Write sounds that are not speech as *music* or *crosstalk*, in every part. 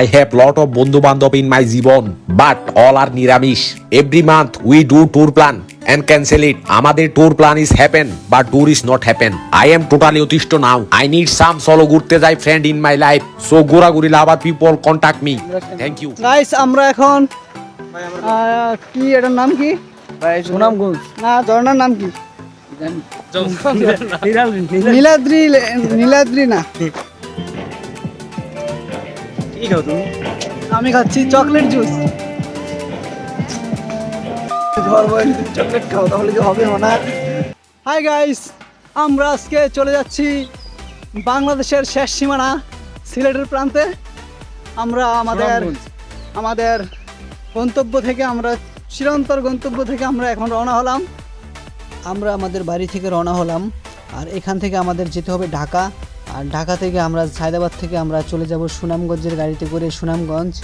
I have lot of বন্ধু বান্ধব in my Jibon but all are নিরামিষ every month we do tour plan and cancel it আমাদের tour plan is happen but tour is not happen I am totally অতিষ্ঠ now I need some solo ঘুরতে যাই friend in my life so ঘোরাঘুরি lover people contact me thank you guys আমরা এখন কি এটার নাম কি সুনামগঞ্জ না ঝর্ণার নাম কি নীলাদ্রি নীলাদ্রি না কি খাও তুমি? আমি খাচ্ছি চকলেট জুস। চকলেট খাও তাহলে কি হবে না হাই গাইস আমরা আজকে চলে যাচ্ছি বাংলাদেশের শেষ সীমানা সিলেটের প্রান্তে। আমরা আমাদের আমাদের গন্তব্য থেকে আমরা চিরন্তর গন্তব্য থেকে আমরা এখন রওনা হলাম। আমরা আমাদের বাড়ি থেকে রওনা হলাম। আর এখান থেকে আমাদের যেতে হবে ঢাকা। আর ঢাকা থেকে আমরা, সায়দাবাদ থেকে আমরা চলে যাব সুনামগঞ্জের গাড়িতে করে সুনামগঞ্জ।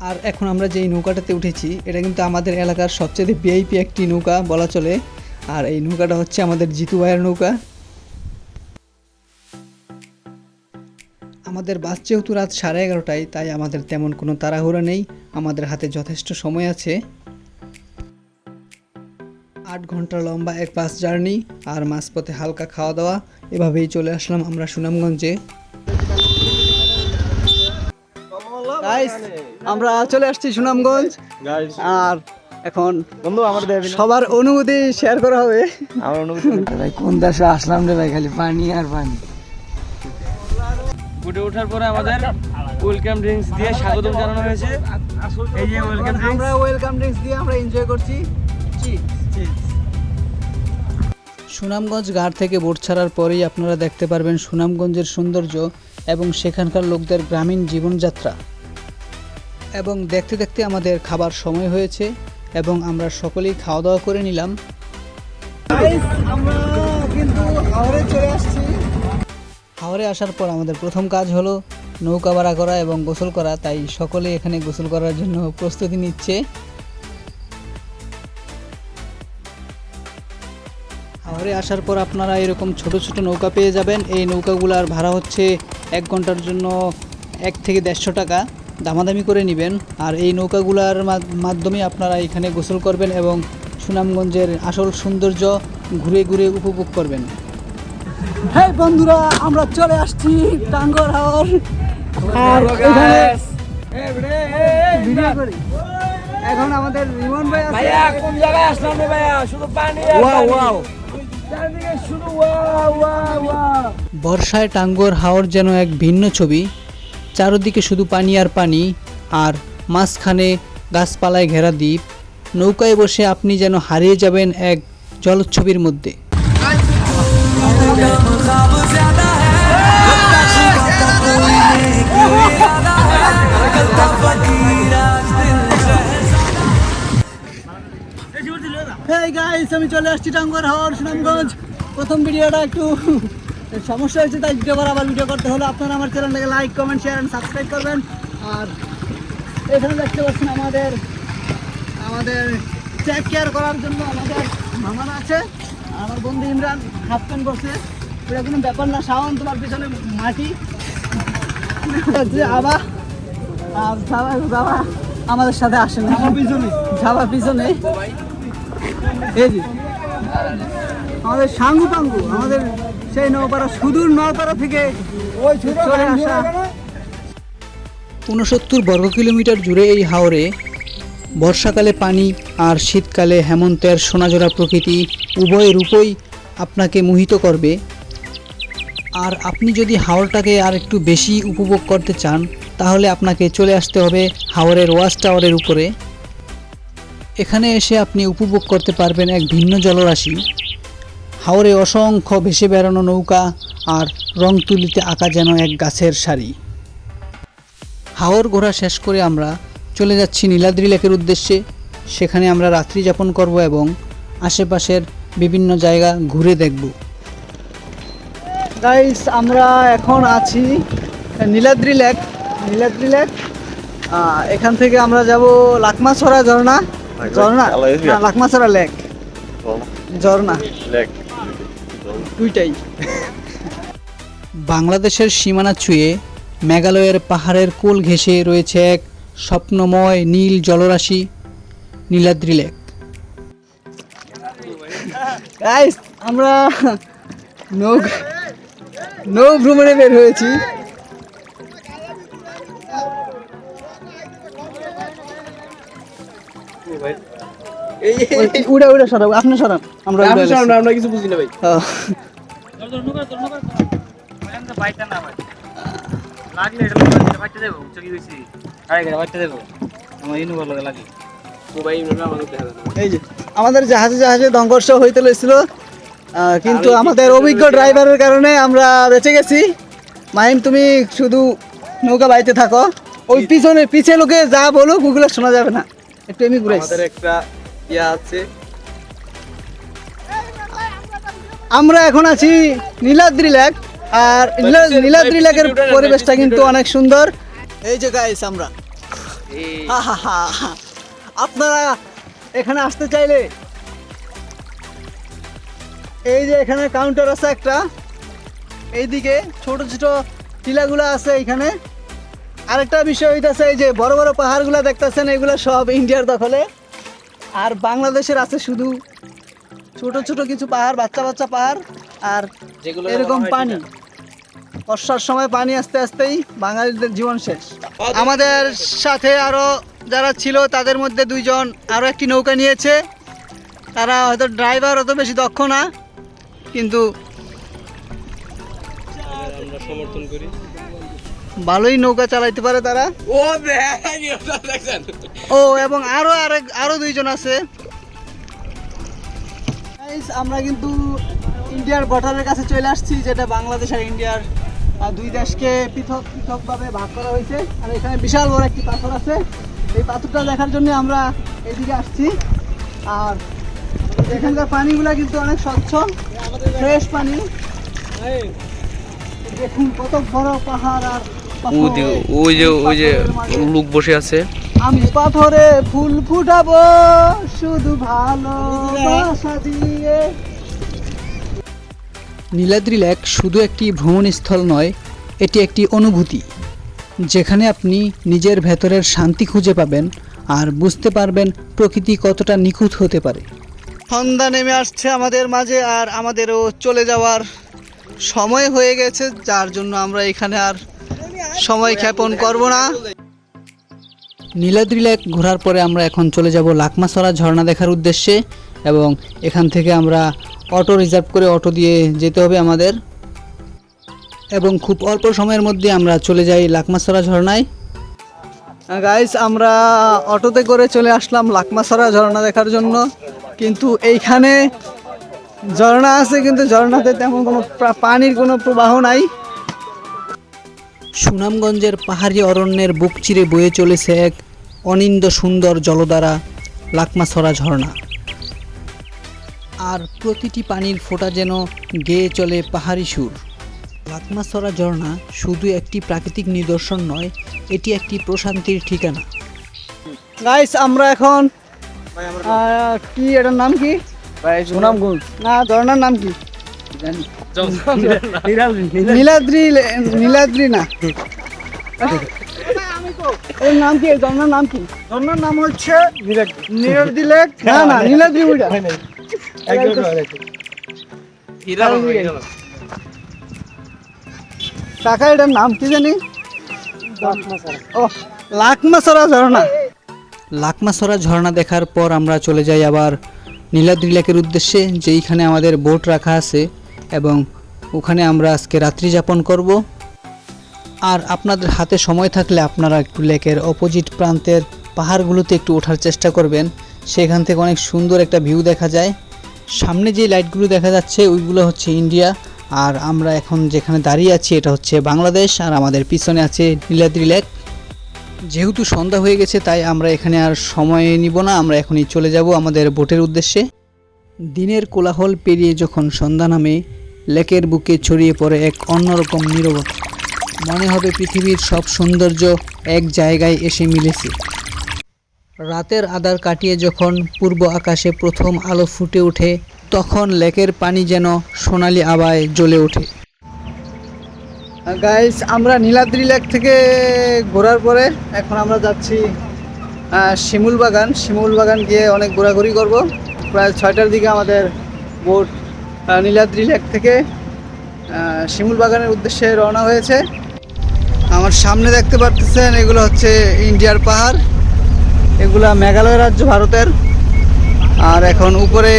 আর এখন আমরা যেই নৌকাটাতে উঠেছি, এটা কিন্তু আমাদের এলাকার সবচেয়ে ভিআইপি একটি নৌকা বলা চলে। আর এই নৌকাটা হচ্ছে আমাদের জিতু ভাইয়ের নৌকা। আমাদের বাস যেহেতু রাত সাড়ে এগারোটায়, তাই আমাদের তেমন কোনো তাড়াহুড়া নেই। আমাদের হাতে যথেষ্ট সময় আছে। আট ঘণ্টা লম্বা এক বাস জার্নি আর মাঝপথে হালকা খাওয়া দাওয়া এভাবেই চলে আসলাম আমরা সুনামগঞ্জে। আমরা চলে আসছি সুনামগঞ্জ। গাইস আর এখন বন্ধু আমাদের সবার অনুভূতি শেয়ার করা হবে। আমার অনুভূতি ভাই কোন দেশে আসলাম রে ভাই? খালি পানি আর পানি। উঠে ওঠার পরে আমাদের ওয়েলকাম ড্রিঙ্কস দিয়ে স্বাগতম জানানো হয়েছে। এই যে ওয়েলকাম আমরা ওয়েলকাম ড্রিঙ্কস দিয়ে আমরা এনজয় করছি। সুনামগঞ্জ ঘাট থেকে বোট ছাড়ার পরেই আপনারা দেখতে পারবেন সুনামগঞ্জের সৌন্দর্য এবং সেখানকার লোকদের গ্রামীণ জীবনযাত্রা। এবং দেখতে দেখতে আমাদের খাবার সময় হয়েছে এবং আমরা সকলেই খাওয়া দাওয়া করে নিলাম। আমরা কিন্তু হাওড়ে চলে আসছি। হাওড়ে আসার পর আমাদের প্রথম কাজ হলো নৌকা ভাড়া করা এবং গোসল করা তাই সকলে এখানে গোসল করার জন্য প্রস্তুতি নিচ্ছে। হাওড়ে আসার পর আপনারা এরকম ছোট ছোট নৌকা পেয়ে যাবেন। এই নৌকাগুলার ভাড়া হচ্ছে এক ঘণ্টার জন্য এক থেকে দেড়শো টাকা। দামাদামি করে নেবেন। আর এই নৌকাগুলার মা- মাধ্যমে আপনারা এখানে গোসল করবেন এবং সুনামগঞ্জের আসল সৌন্দর্য ঘুরে ঘুরে উপভোগ করবেন। হ্যাঁ বন্ধুরা আমরা চলে আসছি টাঙ্গর হাওর। আর এখানে ভিডিও করি। এখন আমাদের রিমন ভাই আছে। ভাইয়া কোন জায়গায় আসলাম রে ভাইয়া? শুধু পানি আর ওয়াও, ওয়াও। বর্ষায় টাঙ্গর হাওর যেন এক ভিন্ন ছবি। চারদিকে শুধু পানি আর পানি আর মাঝখানে গাছপালায় ঘেরা দ্বীপ। নৌকায় বসে আপনি যেন হারিয়ে যাবেন এক জলচ্ছবির মধ্যে। হেই গাইস আমি চলে আসছি টাঙ্গর হাওর সুনামগঞ্জ। প্রথম ভিডিওটা একটু সমস্যা হয়েছে তাই করা আবার ভিডিও করতে হলো। আপনারা আমার চ্যানেলটাকে like comment share and subscribe করবেন। আর এখানে দেখতে পাচ্ছেন আমাদের আমাদের চেক কেয়ার করার জন্য আমাদের মামারা আছে। আমার বন্ধু ইমরান হাফ প্যান্ট করছে এটা কোনো ব্যাপার না শাওন তোমার পিছনে মাটি। যে আবা আর যাবা আমাদের সাথে আসে না পিছনে। যাবা পিছনে। এই যে আমাদের সাঙ্গু পাঙ্গু আমাদের সেই নৌপাড়া সুদূর নৌপাড়া থেকে ওই চলে আসা উনসত্তর বর্গ কিলোমিটার জুড়ে এই হাওরে বর্ষাকালে পানি আর শীতকালে হেমন্তের সোনাজোড়া প্রকৃতি উভয় রূপই আপনাকে মোহিত করবে। আর আপনি যদি হাওরটাকে আর একটু বেশি উপভোগ করতে চান তাহলে আপনাকে চলে আসতে হবে হাওরের ওয়াচ টাওয়ারের উপরে। এখানে এসে আপনি উপভোগ করতে পারবেন এক ভিন্ন জলরাশি। হাওরে অসংখ্য ভেসে বেড়ানো নৌকা আর রং তুলিতে আঁকা যেন এক গাছের সারি। হাওর ঘোরা শেষ করে আমরা চলে যাচ্ছি নীলাদ্রি লেকের উদ্দেশ্যে। সেখানে আমরা রাত্রি যাপন করব এবং আশেপাশের বিভিন্ন জায়গা ঘুরে দেখব। গাইস আমরা এখন আছি নীলাদ্রি লেক। নীলাদ্রি লেক এখান থেকে আমরা যাব লাকমাছড়া ঝর্ণা। ঝর্ণা না লাকমাছড়া লেক ঝর্ণা দুইটাই বাংলাদেশের সীমানা ছুঁয়ে মেঘালয়ের পাহাড়ের কোল ঘেঁষে রয়েছে এক স্বপ্নময় নীল জলরাশি নীলাদ্রি লেক। আমরা নৌ নৌ ভ্রমণে বের হয়েছি। উড়ে উড়ে সরাব আপনি সরান আমরা। আমরা কিছু বুঝি না ভাই। আমাদের জাহাজে জাহাজে সংঘর্ষ হইতে লইছিল। কিন্তু আমাদের অভিজ্ঞ ড্রাইভারের কারণে আমরা বেঁচে গেছি। মাহিম তুমি শুধু নৌকা বাইতে থাকো। ওই পিছনে পিছে লোকে যা বলুক ওগুলো শোনা যাবে না। একটু এমনি ঘুরে আমাদের একটা ইয়া আছে। আমরা এখন আছি নীলাদ্রি লেক আর নীলাদ্রি লেকের পরিবেশটা কিন্তু অনেক সুন্দর। *laughs* এই যে গাইস আমরা। হা হা হা হা। আপনারা এখানে আসতে চাইলে এই যে এখানে কাউন্টার আছে একটা। এইদিকে ছোট ছোট টিলাগুলো আছে এখানে আরেকটা বিষয় হইতাছে এই যে বড় বড় পাহাড়গুলো দেখতেছেন এগুলো সব ইন্ডিয়ার দখলে। আর বাংলাদেশের আছে শুধু ছোট ছোট কিছু পাহাড় বাচ্চা বাচ্চা পাহাড় আর এরকম পানি। বর্ষার সময় পানি আস্তে আস্তেই বাঙালিদের জীবন শেষ। আমাদের সাথে আরও যারা ছিল তাদের মধ্যে দুইজন আরও একটি নৌকা নিয়েছে। তারা হয়তো ড্রাইভার অত বেশি দক্ষ না কিন্তু আমরা সমর্থন করি। ভালোই নৌকা চালাইতে পারে তারা। ও ও এবং আরও আরেক আরও দুইজন আছে। আমরা কিন্তু ইন্ডিয়ার বর্ডারের কাছে চলে আসছি যেটা বাংলাদেশ আর ইন্ডিয়ার দুই দেশকে পৃথক পৃথকভাবে ভাগ করা হয়েছে। আর এখানে বিশাল বড় একটি পাথর আছে। এই পাথরটা দেখার জন্য আমরা এদিকে আসছি। আর এখানকার পানিগুলো কিন্তু অনেক স্বচ্ছ ফ্রেশ পানি। দেখুন কত বড় পাহাড় আর। ওই যে ওই যে লোক বসে আছে। আমি পাথরে ফুল ফুটাবো শুধু ভালোবাসা দিয়ে। নীলাদ্রি লেক শুধু একটি ভ্রমণস্থল নয় এটি একটি অনুভূতি। যেখানে আপনি নিজের ভেতরের শান্তি খুঁজে পাবেন আর বুঝতে পারবেন প্রকৃতি কতটা নিখুঁত হতে পারে। সন্ধ্যা নেমে আসছে আমাদের মাঝে আর আমাদেরও চলে যাওয়ার সময় হয়ে গেছে যার জন্য আমরা এখানে আর সময় ক্ষেপণ করব না। নীলাদ্রি লেক ঘোরার পরে আমরা এখন চলে যাব লাকমাসরা ঝর্ণা দেখার উদ্দেশ্যে এবং এখান থেকে আমরা অটো রিজার্ভ করে অটো দিয়ে যেতে হবে আমাদের। এবং খুব অল্প সময়ের মধ্যে আমরা চলে যাই লাকমাসরা ঝর্ণায়। গাইস আমরা অটোতে করে চলে আসলাম লাকমাসরা ঝর্ণা দেখার জন্য। কিন্তু এইখানে ঝর্ণা আছে কিন্তু ঝর্ণাতে তেমন কোনো পানির কোনো প্রবাহ নাই। সুনামগঞ্জের পাহাড়ি অরণ্যের বুক চিরে বয়ে চলেছে এক অনিন্দ সুন্দর জলধারা লাকমাছড়া ঝর্ণা। আর প্রতিটি পানির ফোঁটা যেন গেয়ে চলে পাহাড়ি সুর। লাকমাছড়া ঝর্ণা শুধু একটি প্রাকৃতিক নিদর্শন নয় এটি একটি প্রশান্তির ঠিকানা। গাইস আমরা এখন কি এটার নাম কি? সুনামগঞ্জ। না ঝর্ণার নাম কি? নীলাদ্রি নীলাদ্রি না এর নাম কি এই নাম কি ঝর্ণার নাম হচ্ছে নীলাদ্রি লেক না না নীলাদ্রি ওইটা কাকা এটার নাম কি জানি ও লাকমাসরা ঝর্ণা লাকমাসরা ঝর্ণা দেখার পর আমরা চলে যাই আবার নীলাদ্রি লেকের উদ্দেশ্যে যেইখানে আমাদের বোট রাখা আছে। এবং ওখানে আমরা আজকে রাত্রি যাপন করব। আর আপনাদের হাতে সময় থাকলে আপনারা একটু লেকের অপোজিট প্রান্তের পাহাড়গুলোতে একটু ওঠার চেষ্টা করবেন। সেখান থেকে অনেক সুন্দর একটা ভিউ দেখা যায়। সামনে যে লাইটগুলো দেখা যাচ্ছে, ওইগুলো হচ্ছে ইন্ডিয়া। আর আমরা এখন যেখানে দাঁড়িয়ে আছি, এটা হচ্ছে বাংলাদেশ। আর আমাদের পিছনে আছে নীলাদ্রি লেক। যেহেতু সন্ধ্যা হয়ে গেছে, তাই আমরা এখানে আর সময় নিব না। আমরা এখনই চলে যাব আমাদের বোটের উদ্দেশ্যে। দিনের কোলাহল পেরিয়ে যখন সন্ধ্যা নামে, লেকের বুকে ছড়িয়ে পড়ে এক অন্যরকম নীরবতা। মনে হবে পৃথিবীর সব সৌন্দর্য এক জায়গায় এসে মিলেছে। রাতের আধার কাটিয়ে যখন পূর্ব আকাশে প্রথম আলো ফুটে ওঠে, তখন লেকের পানি যেন সোনালি আবায় জ্বলে ওঠে। গাইস আমরা নীলাদ্রি লেক থেকে ঘোরার পরে এখন আমরা যাচ্ছি শিমুল বাগান শিমুল বাগান গিয়ে অনেক ঘোরাঘুরি করব। প্রায় ছয়টার দিকে আমাদের বোট নীলাদ্রি লেক থেকে শিমুল বাগানের উদ্দেশ্যে রওনা হয়েছে। আমার সামনে দেখতে পারতেছেন, এগুলো হচ্ছে ইন্ডিয়ার পাহাড়। এগুলা মেঘালয় রাজ্য, ভারতের। আর এখন উপরে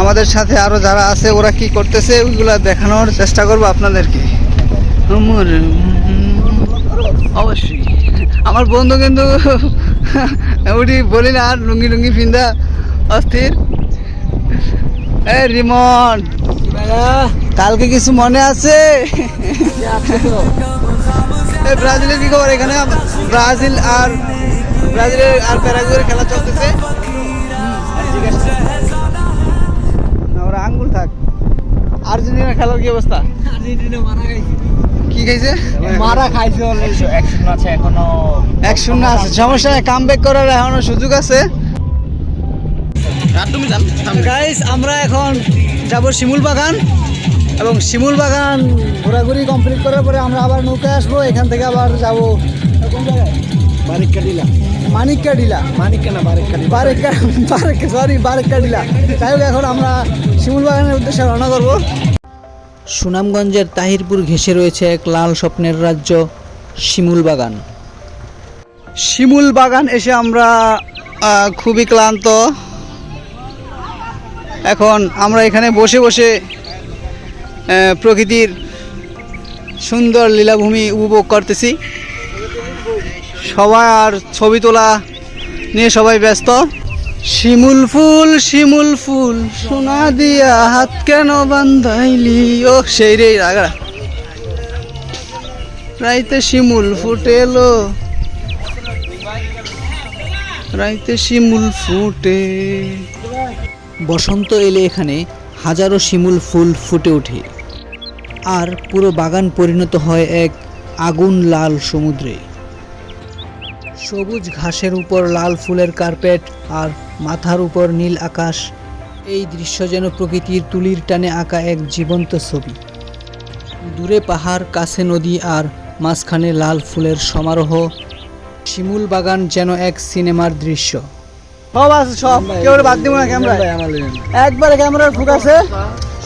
আমাদের সাথে আরও যারা আছে, ওরা কি করতেছে, ওইগুলা দেখানোর চেষ্টা করব আপনাদেরকে। অবশ্যই। আমার বন্ধু কিন্তু *laughs* উঠি বলি না, আর লুঙ্গি লুঙ্গি ফিন্দা অস্থির। এ রিমন কালকে কিছু মনে আছে? এই ব্রাজিলের কি খবর এখানে? ব্রাজিল আর ব্রাজিলের আর প্যারাগুয়ের খেলা চলতেছে। ওরা আঙ্গুল থাক। আর্জেন্টিনা খেলার কি অবস্থা? আর্জেন্টিনা মারা গেছে কি খাইছে? মারা খাইছে অলরেডি অ্যাকশন আছে এখনও। এক শূন্য আছে। সমস্যা কাম ব্যাক করার এখনও সুযোগ আছে। তুমি গাইস আমরা এখন যাব শিমুল বাগান এবং শিমুল বাগান ঘোরাঘুরি কমপ্লিট করার পরে আমরা আবার নৌকায় আসব। এখান থেকে আবার যাব কোন জায়গায়? বারিকা ডিলা মানিক্কা ডিলা মানিকা না বারিকা ডিলা বারেক্কা বারেক্কা সরি বারেক্কা ডিলা যাই হোক এখন আমরা শিমুল বাগানের উদ্দেশ্যে রওনা করব। সুনামগঞ্জের তাহিরপুর ঘেঁষে রয়েছে এক লাল স্বপ্নের রাজ্য শিমুল বাগান। শিমুল বাগান এসে আমরা খুবই ক্লান্ত। এখন আমরা এখানে বসে বসে প্রকৃতির সুন্দর লীলাভূমি উপভোগ করতেছি। সবাই আর ছবি তোলা নিয়ে সবাই ব্যস্ত। শিমুল ফুল শিমুল ফুল, সোনা দিয়া হাত কেন বান্ধাইলি ও, সেই রে রাগা রাইতে শিমুল ফুটেলো। রাইতে শিমুল ফুটে। বসন্ত এলে এখানে হাজারো শিমুল ফুল ফুটে ওঠে। আর পুরো বাগান পরিণত হয় এক আগুন লাল সমুদ্রে। সবুজ ঘাসের উপর লাল ফুলের কার্পেট আর মাথার উপর নীল আকাশ, এই দৃশ্য যেন প্রকৃতির তুলির টানে আঁকা এক জীবন্ত ছবি। দূরে পাহাড়, কাছে নদী আর মাঝখানে লাল ফুলের সমারোহ। শিমুল বাগান যেন এক সিনেমার দৃশ্য। সব আছে সব। কেউ বাদ দিব না ক্যামেরা একবারে ক্যামেরার ফোকাসে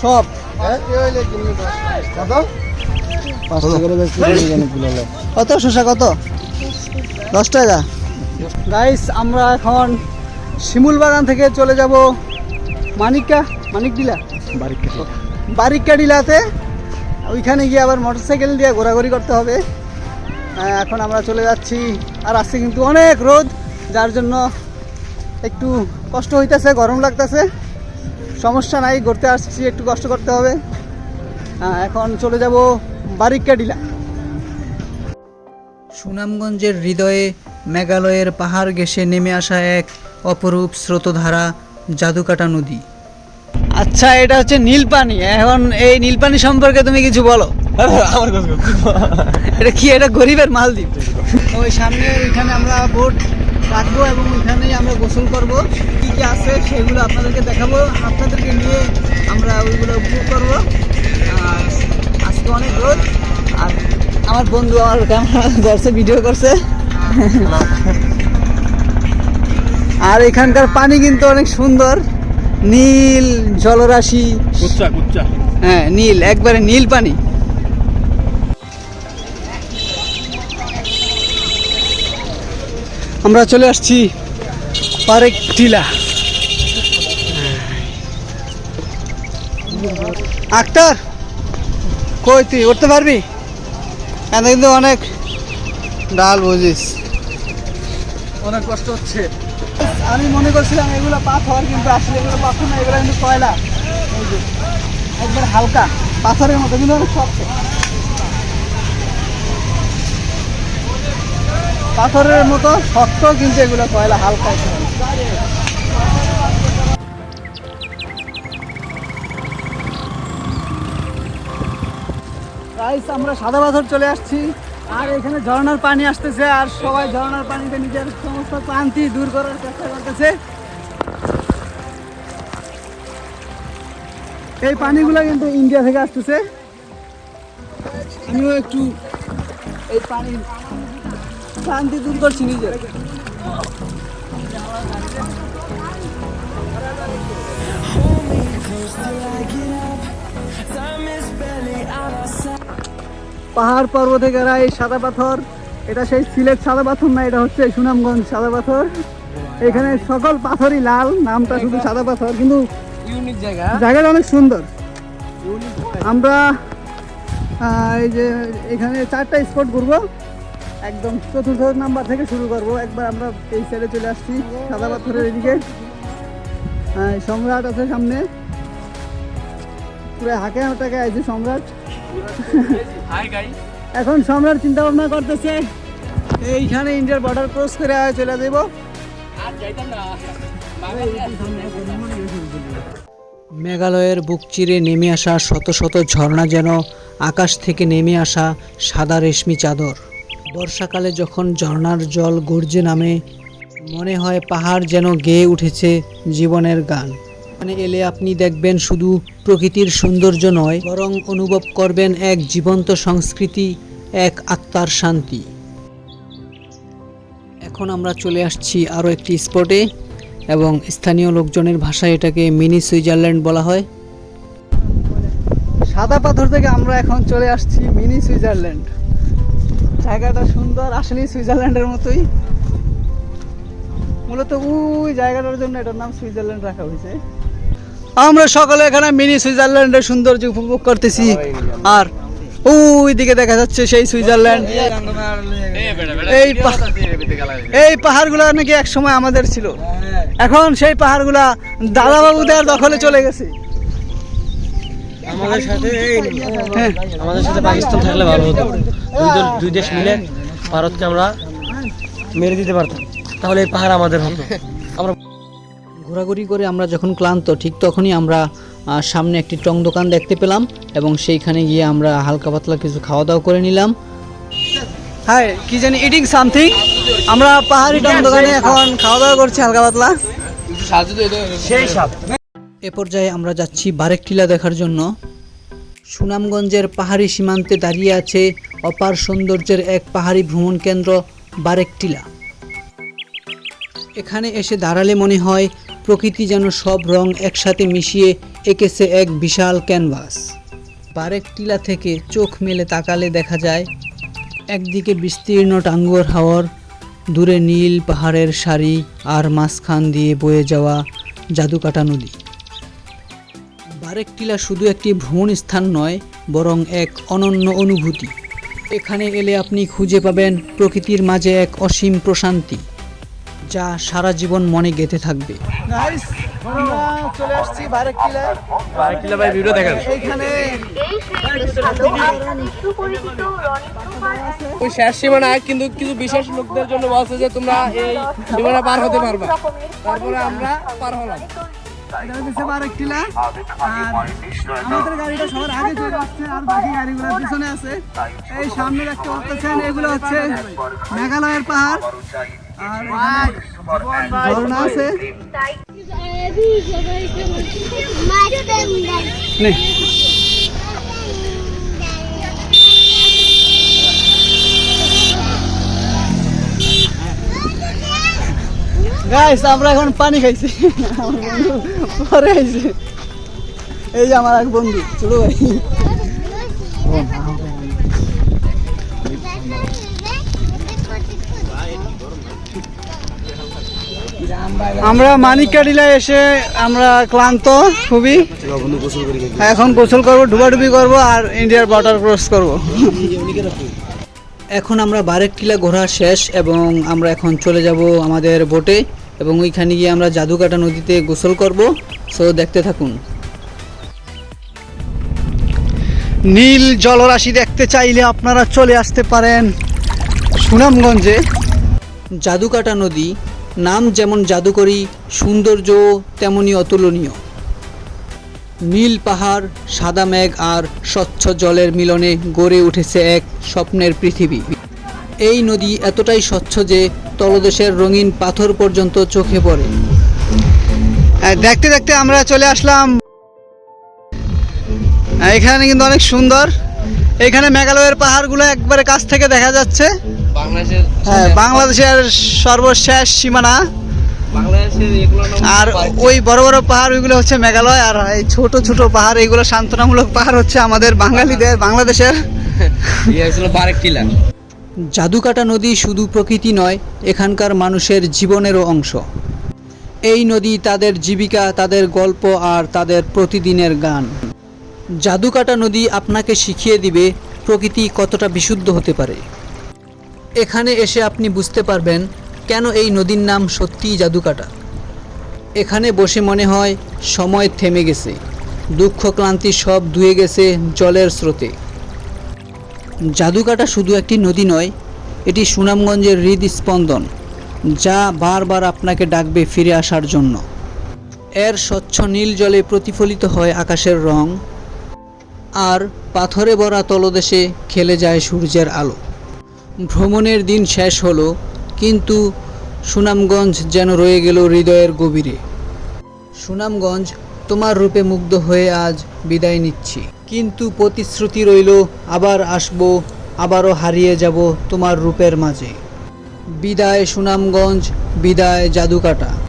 সব। কত? শসা কত? দশ টাকা। গাইস আমরা এখন শিমুল বাগান থেকে চলে যাব মানিকা মানিক ডিলা বারিকা ডিলাতে ওইখানে গিয়ে আবার মোটরসাইকেল দিয়ে ঘোরাঘুরি করতে হবে। এখন আমরা চলে যাচ্ছি। আর আজকে কিন্তু অনেক রোদ যার জন্য একটু কষ্ট হইতেছে গরম লাগতেছে। সমস্যা নাই ঘুরতে আসছি একটু কষ্ট করতে হবে। আহ, এখন চলে যাব বারিকা ডিলা সুনামগঞ্জের হৃদয়ে মেঘালয়ের পাহাড় ঘেঁষে নেমে আসা এক অপরূপ স্রোতধারা জাদুকাটা নদী। আচ্ছা এটা হচ্ছে নীলপানি। এখন এই নীলপানি সম্পর্কে তুমি কিছু বলো। এটা কি এটা গরিবের মালদ্বীপ? ওই সামনে ওইখানে আমরা বোট রাখব এবং ওইখানেই আমরা গোসল করব। কি কি আছে সেগুলো আপনাদেরকে দেখাবো। আপনাদেরকে নিয়ে আমরা ওইগুলো উপভোগ করব। আর আজকে অনেক রোদ। আর আমার বন্ধু আমার ক্যামেরা ধরছে ভিডিও করছে। আর এখানকার পানি কিন্তু অনেক সুন্দর। নীল জলরাশি। হ্যাঁ নীল একবারে নীল পানি। আমরা চলে আসছি পারেক টিলা। আক্তার কই তুই উঠতে পারবি? এখানে কিন্তু অনেক ডাল বুঝিস। অনেক কষ্ট হচ্ছে। আমি মনে করছিলাম এগুলো পাথর কিন্তু আসলে এগুলো পাথর না এগুলো কিন্তু কয়লা। একবার হালকা পাথরের মতো কিন্তু অনেক শক্ত। পাথরের মতো শক্ত, কিন্তু এগুলো কয়লা হালকা। গাইস আমরা সাদা পাথর চলে আসছি। আর এখানে ঝর্ণার পানি আসতেছে, আর সবাই ঝর্ণার পানিতে নিজের সমস্ত ক্লান্তি দূর করার চেষ্টা করতেছে। এই পানিগুলো কিন্তু ইন্ডিয়া থেকে আসতেছে। আমিও একটু এই পানির ক্লান্তি দূর করছি নিজের পাহাড় পর্বত গেরা এই সাদা পাথর এটা সেই সিলেট সাদা পাথর না এটা হচ্ছে সুনামগঞ্জ সাদা পাথর। এখানে সকল পাথরই লাল নামটা শুধু সাদা পাথর কিন্তু ইউনিক জায়গা। জায়গাটা অনেক সুন্দর। আমরা এই যে এখানে চারটা স্পট ঘুরবো। একদম চতুর্থ নাম্বার থেকে শুরু করব। একবার আমরা এই সাইডে চলে আসছি সাদা পাথরের এদিকে। আহ, সম্রাট আছে সামনে। পুরো হাঁকে হাঁটাকে আছে সম্রাট। এখন সম্রাট চিন্তা ভাবনা করতেছে এইখানে ইন্ডিয়ার বর্ডার ক্রস করে চলে না। মেঘালয়ের বুক চিরে নেমে আসা শত শত ঝর্ণা যেন আকাশ থেকে নেমে আসা সাদা রেশমি চাদর। বর্ষাকালে যখন ঝর্ণার জল গর্জে নামে, মনে হয় পাহাড় যেন গেয়ে উঠেছে জীবনের গান। মানে এলে আপনি দেখবেন শুধু প্রকৃতির সৌন্দর্য নয়, বরং অনুভব করবেন এক জীবন্ত সংস্কৃতি, এক আত্মার শান্তি। এখন আমরা চলে আসছি আরও একটি স্পটে, এবং স্থানীয় লোকজনের ভাষায় এটাকে মিনি সুইজারল্যান্ড বলা হয়। সাদা পাথর থেকে আমরা এখন চলে আসছি মিনি সুইজারল্যান্ড। জায়গাটা সুন্দর আসলে সুইজারল্যান্ডের মতোই। মূলত ওই জায়গাটার জন্য এটার নাম সুইজারল্যান্ড রাখা হয়েছে। আমরা সকলে এখানে মিনি সুইজারল্যান্ডের সৌন্দর্য উপভোগ করতেছি। আর ওই দিকে দেখা যাচ্ছে সেই সুইজারল্যান্ড। এই এই পাহাড়গুলো নাকি এক সময় আমাদের ছিল। এখন সেই পাহাড়গুলা দাদাবাবুদের দখলে চলে গেছে। আমাদের সাথে হ্যাঁ। আমাদের সাথে পাকিস্তান থাকলে ভালো হতো। দুই দল দুই দেশ মিলে ভারতকে আমরা মেরে দিতে পারতাম। তাহলে এই পাহাড় আমাদের হতো। আমরা ঘোরাঘুরি করে আমরা যখন ক্লান্ত ঠিক তখনই আমরা সামনে একটি টং দোকান দেখতে পেলাম এবং সেইখানে গিয়ে আমরা হালকা পাতলা কিছু খাওয়া দাওয়া করে নিলাম। হ্যাঁ কি জানি ইটিং সামথিং আমরা পাহাড়ি টং দোকানে এখন খাওয়া দাওয়া করছি হালকা পাতলা। সেই সাপ। এ পর্যায়ে আমরা যাচ্ছি বারেকটিলা দেখার জন্য। সুনামগঞ্জের পাহাড়ি সীমান্তে দাঁড়িয়ে আছে অপার সৌন্দর্যের এক পাহাড়ি ভ্রমণ কেন্দ্র বারেকটিলা। এখানে এসে দাঁড়ালে মনে হয় প্রকৃতি যেন সব রং একসাথে মিশিয়ে এঁকেছে এক বিশাল ক্যানভাস। বারেকটিলা থেকে চোখ মেলে তাকালে দেখা যায়, একদিকে বিস্তীর্ণ টাঙ্গুয়ার হাওর, দূরে নীল পাহাড়ের সারি আর মাঝখান দিয়ে বয়ে যাওয়া জাদুকাটা নদী। বারেকটিলা শুধু একটি ভ্রমণ স্থান নয় বরং এক অনন্য অনুভূতি। এখানে এলে আপনি খুঁজে পাবেন প্রকৃতির মাঝে এক অসীম প্রশান্তি যা সারা জীবন মনে গেঁথে থাকবে। চলে আসছি কিলা ভাই ভিডিও দেখেন। এইখানে ওই শেষ সীমানা কিন্তু কিছু বিশেষ লোকদের জন্য বলছে যে তোমরা এই সীমানা পার হতে পারবা। তারপরে আমরা পার হলাম। এটা হচ্ছে বারেকটিলা আর আমাদের গাড়িটা সবার আগে চলে আসছে আর বাকি গাড়িগুলো পিছনে আছে। এই সামনে দেখতে পাচ্ছেন এগুলো হচ্ছে মেঘালয়ের পাহাড়। আর ঝর্ণা আছে। নে। গাইস আমরা এখন পানি খাইছি। পরে আইছে। এই যে আমার এক বন্ধু, ছোট ভাই। আমরা মানিককাটিলা এসে আমরা ক্লান্ত, খুবই। এখন গোসল করব ডুবাডুবি করব আর ইন্ডিয়ার বর্ডার ক্রস করব। এখন আমরা বারেক বারেকটিলা ঘোরা শেষ এবং আমরা এখন চলে যাব আমাদের বোটে এবং ওইখানে গিয়ে আমরা জাদুকাটা নদীতে গোসল করব। সো দেখতে থাকুন। নীল জলরাশি দেখতে চাইলে আপনারা চলে আসতে পারেন সুনামগঞ্জে। জাদুকাটা নদী নাম যেমন জাদুকরী সৌন্দর্য তেমনই অতুলনীয়। নীল পাহাড় সাদা মেঘ আর স্বচ্ছ জলের মিলনে গড়ে উঠেছে এক স্বপ্নের পৃথিবী। এই নদী এতটাই স্বচ্ছ যে তলদেশের রঙিন পাথর পর্যন্ত চোখে পড়ে। দেখতে দেখতে আমরা চলে আসলাম। এখানে কিন্তু অনেক সুন্দর। এখানে মেঘালয়ের পাহাড়গুলো একবারে কাছ থেকে দেখা যাচ্ছে। বাংলাদেশের হ্যাঁ বাংলাদেশের সর্বশেষ সীমানা। আর ওই বড় বড় পাহাড় ওইগুলো হচ্ছে মেঘালয় আর এই ছোট ছোট পাহাড় এইগুলো সান্ত্বনামূলক পাহাড় হচ্ছে আমাদের বাঙালিদের বাংলাদেশের। জাদুকাটা নদী শুধু প্রকৃতি নয় এখানকার মানুষের জীবনেরও অংশ। এই নদী তাদের জীবিকা তাদের গল্প আর তাদের প্রতিদিনের গান। জাদুকাটা নদী আপনাকে শিখিয়ে দিবে প্রকৃতি কতটা বিশুদ্ধ হতে পারে। এখানে এসে আপনি বুঝতে পারবেন কেন এই নদীর নাম সত্যিই জাদুকাটা? এখানে বসে মনে হয় সময় থেমে গেছে। দুঃখ ক্লান্তি সব ধুয়ে গেছে জলের স্রোতে। জাদুকাটা শুধু একটি নদী নয়, এটি সুনামগঞ্জের হৃদস্পন্দন, যা বারবার আপনাকে ডাকবে ফিরে আসার জন্য। এর স্বচ্ছ নীল জলে প্রতিফলিত হয় আকাশের রং, আর পাথরে ভরা তলদেশে খেলে যায় সূর্যের আলো। ভ্রমণের দিন শেষ হলো কিন্তু সুনামগঞ্জ যেন রয়ে গেল হৃদয়ের গভীরে। সুনামগঞ্জ, তোমার রূপে মুগ্ধ হয়ে আজ বিদায় নিচ্ছি। কিন্তু প্রতিশ্রুতি রইল, আবার আসব, আবারও হারিয়ে যাব তোমার রূপের মাঝে। বিদায় সুনামগঞ্জ, বিদায় জাদুকাটা।